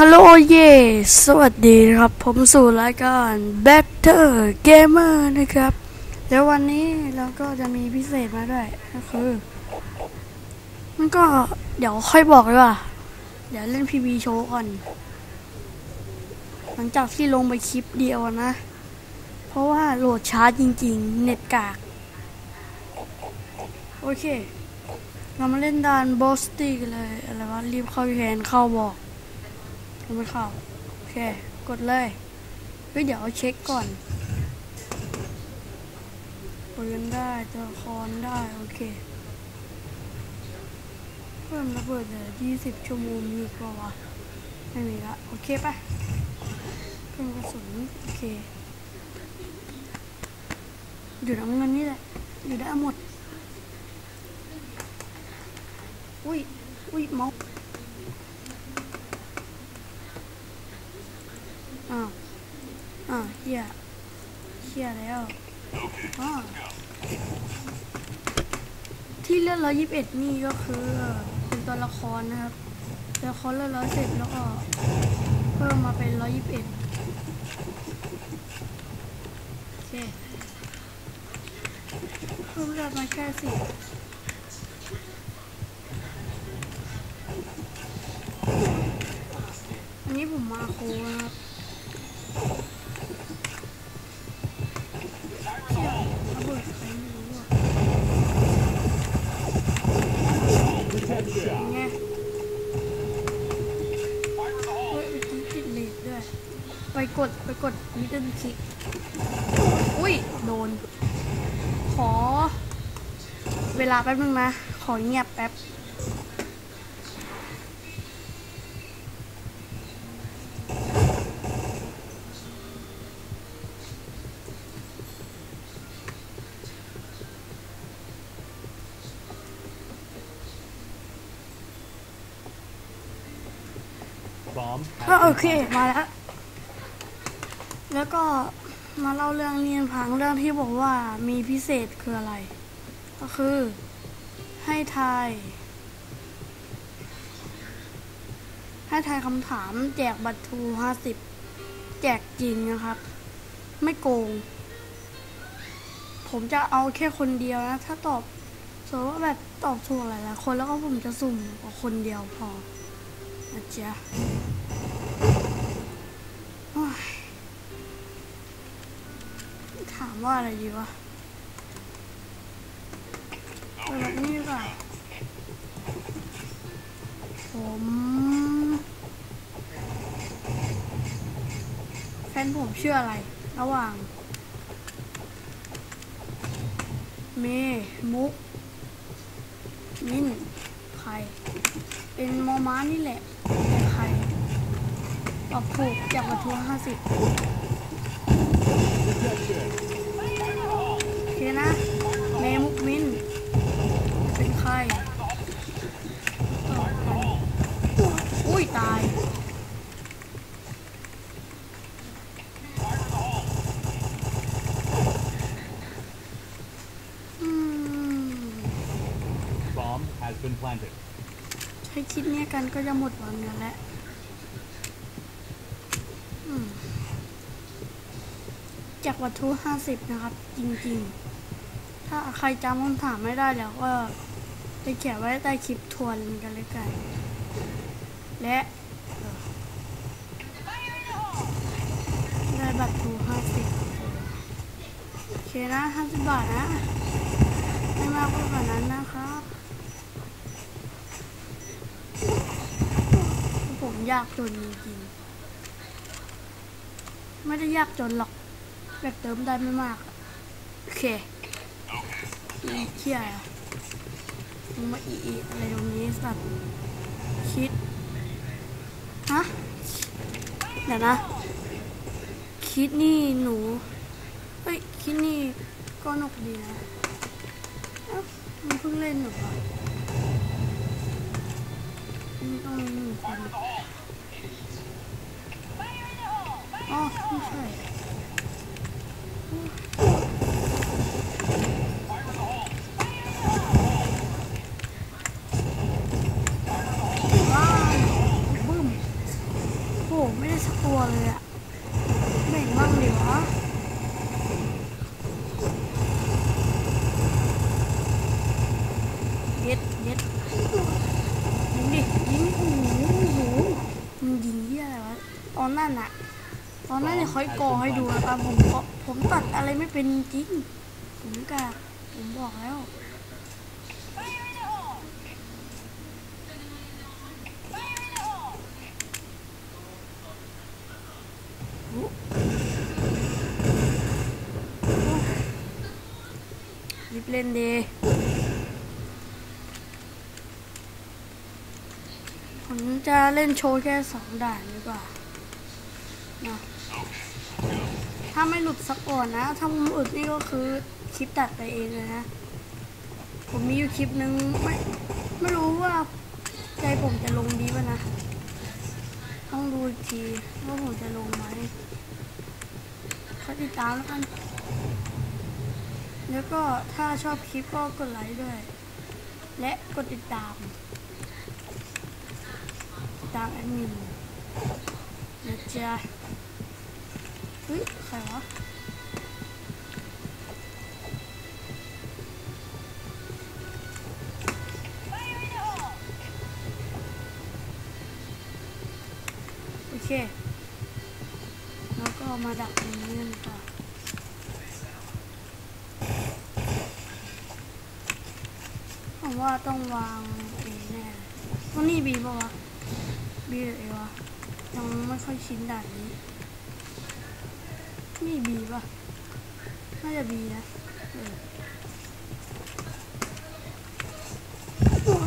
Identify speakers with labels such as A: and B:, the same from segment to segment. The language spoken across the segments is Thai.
A: ฮัลโหลเยสวัสดีนะครับ ผมสู่รายการ Better Gamer นะครับแล้ววันนี้เราก็จะมีพิเศษมาด้วย ก็คือ มันก็เดี๋ยวค่อยบอกเลยว่า เดี๋ยวเล่น PB โชว์ก่อน หลังจากที่ลงไปคลิปเดียวนะ เพราะว่าโหลดช้าจริง ๆ เน็ตกาก โอเค เรามาเล่นดานบอสตี้กันเลย อะไรวะ รีบเข้าแคนเข้าบอก ยังไม่เข้า โอเค กดเลยเฮ้ยเดี๋ยวเช็คก่อนปืนได้ตัวละครได้ โอเค เพิ่มระเบิดเหลือ20 ชั่วโมงมีกว่าวะไม่มีละ โอเคปะเพิ่มกระสุน โอเค อยู่น้ำเงินนี่แหละ อยู่ได้หมด อุ้ย อุ้ยเมาส์อ้าวอ้าวเฮียเฮียแล้วอ้าวที่เลือดร้อยยี่สิบเอ็ดนี่ก็คือเป็นตัวละครนะครับตัวละครเลือดร้อยสิบแล้วก็เพิ่มมาเป็นร้อยยี่สิบเอ็ดโอเคเพิ่มเลือดมาแค่สิบอันนี้ผมมาโคนะครับเชี่ยระเบิดใครไม่รู้อะยังไงเฮ้ยเมื่อกี้ติดเลดด้วย ไป กดไปกดมิดเดิลคลิกอุ้ยโดน ขอ เวลาแป๊บนึงนะ ขอเงียบแป๊บ
B: Bomb
A: ก็โอเค มาแล้ว แล้วก็มาเล่าเรื่องเรียนพังเรื่องที่บอกว่ามีพิเศษคืออะไร ก็คือ ให้ทาย ให้ทายคำถามแจกบัตรทูห้าสิบแจกจริงนะครับ ไม่โกง ผมจะเอาแค่คนเดียวนะ ถ้าตอบสมมติว่าแบบตอบถูกหลายๆคนแล้วก็ผมจะสุ่มเอาคนเดียวพอนะจ๊ะ ว่าอะไรดีวะแบบนี้ดีกว่าผมแฟนผมชื่ออะไร ระหว่าง เมมุก มินใครเป็นมอม้านี่แหละเป็นใครตอบถูกจากวัตถุห้าสิบโอเคนะ เมมุกมิน เป็นใครตอบกันอุ้ย ตาย อืม
B: bomb has been planted.
A: ใช้คิดเนี่ย กันก็จะหมดวันกันแล้วจากวัตถุห้าสิบนะครับ จริงๆ ถ้าใครจำคำถามไม่ได้เดี๋ยวก็ไปเขียนไว้ใต้คลิปทวนกันเลยกัน และได้บัตรทูห้าสิบโอเคนะห้าสิบบาทนะ ไม่มากกว่านั้นนะครับ ผม ยากจนจริงๆไม่ได้ยากจนหรอกแบบเติมได้ไม่มาก โอเคอีเที่ยมึงมาอีอะไรตรงนี้สัตว์คิด ฮะ เดี๋ยวนะ คิดนี่หนู เฮ้ย คิดนี่ก็นกดีนะเอ้ามึงเพิ่งเล่นหนูเหรอนี่ต้องมีหนึ่งคน อ๋อไม่ใช่ว้าวบึ้มสักตัวเลยอะแบ่งบ้างดิวะเย็ดเย็ดยิงดิยิงโอ้โหมึงยิงเหี้ยอะไรวะตอนนั้นอะ ตอนนั้นเนี่ยค่อยกอให้ดูนะครับผมผมตัดอะไรไม่เป็นจริง ผมกะผมบอกแล้วรีบเล่นดีผมจะเล่นโชว์แค่สองด่านดีกว่านะ ถ้าไม่หลุดสักก่อนนะ ถ้าผมหลุดนี่ก็คือคลิปตัดไปเองเลยนะ ผมมีอยู่คลิปนึงไม่ไม่รู้ว่าใจผมจะลงดีป่ะนะ ต้องดูอีกทีว่าผมจะลงไหมก็ติดตามแล้วกัน แล้วก็ถ้าชอบคลิปก็กดไลค์ด้วย และกดติดตาม ติดตามแอดมินนะจ๊ะ เฮ้ยใครวะโอเค แล้วก็มาดักตรงนี้กันต่อผมว่าต้องวางเอแน่เลยว่านี่บีป่าวะบีหรือเอวะยังไม่ค่อยชินด่านนี้ นี่บีป่ะ น่าจะบีนะเออ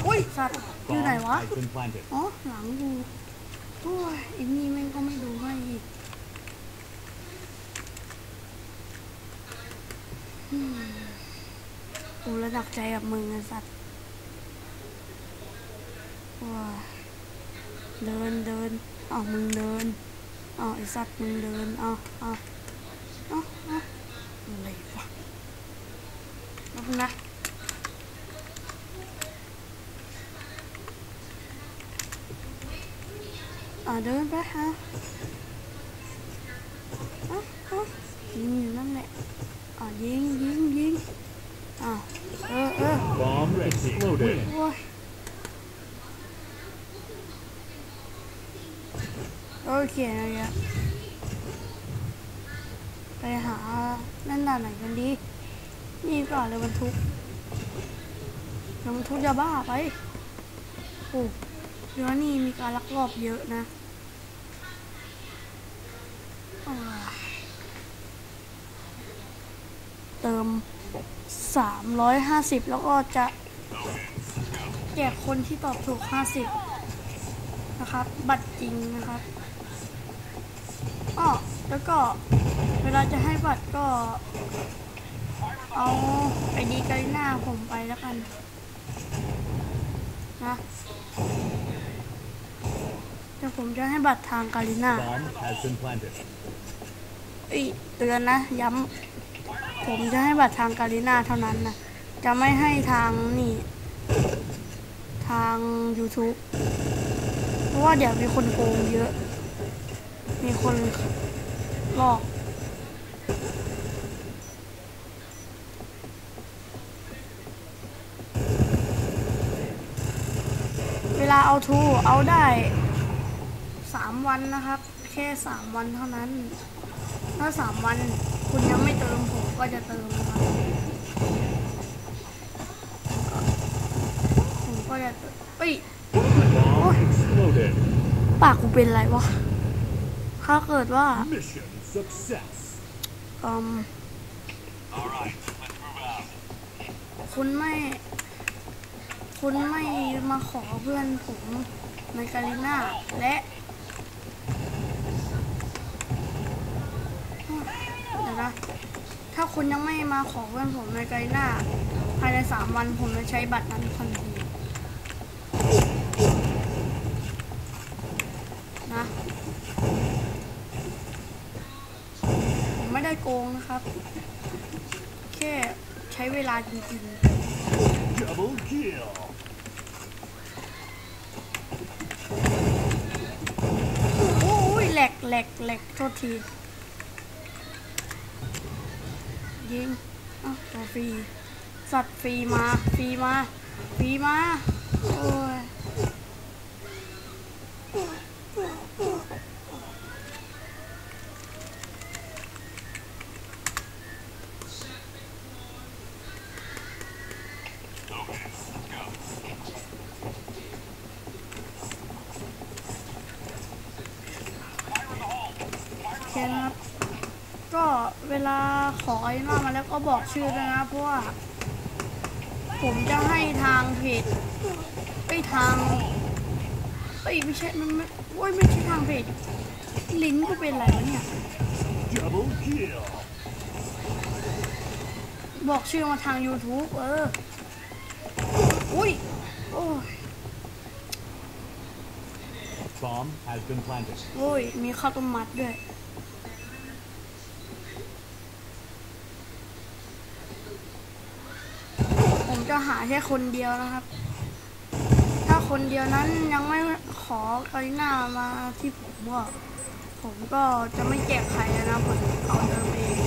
A: โอ้ยสัตว์อยู่
B: Bomb
A: ไหนวะ
B: has been planted.
A: อ๋อ หลังกู โอ้ยไอ้นี่แม่งก็ไม่ดูให้อีกอืมกูระดับใจกับมึงไอ้สัตว์ว้าเดินเดินอ้าวมึงเดินอ้าวไอ้สัตว์มึงเดินอ้าวอ้าวอ้าวอ้าวอะไรวะแล้วนะอ่าเดินไปฮะอะอะ ไปหานั่นด่านไหนกันดี นี่ก่อนเลยบรรทุกเดี๋ยวบรรทุกยาบ้าไปโอ้เดี๋ยวนี่มีการลักลอบเยอะนะอ่าเติม 350 แล้วก็จะแจกคนที่ตอบถูก 50 นะครับ บัตรจริงนะครับ อ้อแล้วก็เวลาจะให้บัตรก็ เอาไอดีกาลิน่าผมไปแล้วกันนะเดี๋ยวผมจะให้บัตรทางกาลิน่า
B: Bomb has been planted.
A: เอ้ยเตือนนะ ย้ำผมจะให้บัตรทางกาลิน่าเท่านั้นนะจะไม่ให้ทางนี่ ทาง YouTube เพราะว่าเดี๋ยวมีคนโกงเยอะ มีคนหลอก เวลาเอาทูเอาได้สามวันนะครับ แค่สามวันเท่านั้น ถ้าสามวันคุณยังไม่เติมผมก็จะเติมนะครับผมก็จะเติมเอ้ย
B: Bomb exploded.
A: ปากกูเป็นไรวะ ถ้าเกิดว่าอืมคุณไม่ คุณไม่มาขอเพื่อนผมในกาลิน่าและเดี๋ยวนะถ้าคุณยังไม่มาขอเพื่อนผมในกาลิน่าภายในสามวันผมจะใช้บัตรนั้นทันทีนะ ผม ไม่ได้โกงนะครับ แค่ใช้เวลาจริง
B: Double kill.
A: ๆโอ้ยแหลหลกแหลกแหลกโทษที ยิงเอ้าตัวฟรี สัตว์ฟรีมา ฟรีมา ฟรีมา โอ้ย โอเคนะครับ ก็เวลาขอไอ้มามาแล้วก็บอกชื่อด้วยนะเพราะว่า ผมจะให้ทางเพจไอ้ยทางเอ้ยไม่ใช่มันไม่โอ้ยไม่ใช่ทางเพจลิ้นก็เป็นอะไรวะเนี่ย
B: Double kill.
A: บอกชื่อมาทาง YouTube เอออุ้ยโอ้ย
B: Bomb has been planted.
A: โอ้ย มีข้าวต้มมัดด้วย ผม จะหาแค่คนเดียวนะครับ ถ้าคนเดียวนั้นยังไม่ขอกริน่ามาที่ผมก็ผมก็จะไม่แจกใครนะผมเอาเดิมเอง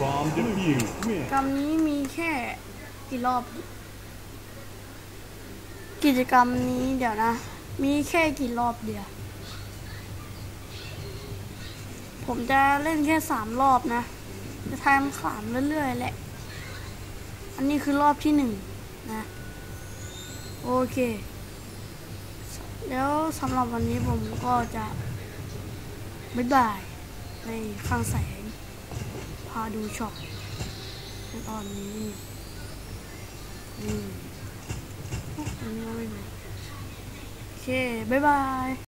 B: Bomb defused. Win.
A: กรรมนี้มีแค่กี่รอบ กิจกรรมนี้เดี๋ยวนะ มีแค่กี่รอบเดียว ผมจะเล่นแค่สามรอบนะ จะทำสามเรื่อยๆแหละ อันนี้คือรอบที่หนึ่งนะโอเค แล้วสำหรับวันนี้ผมก็จะบ๊ายบายในข้างแสงพาดูช็อปในตอนนี้ นี่อันนี้ก็ไม่มีโอเค บ๊ายบาย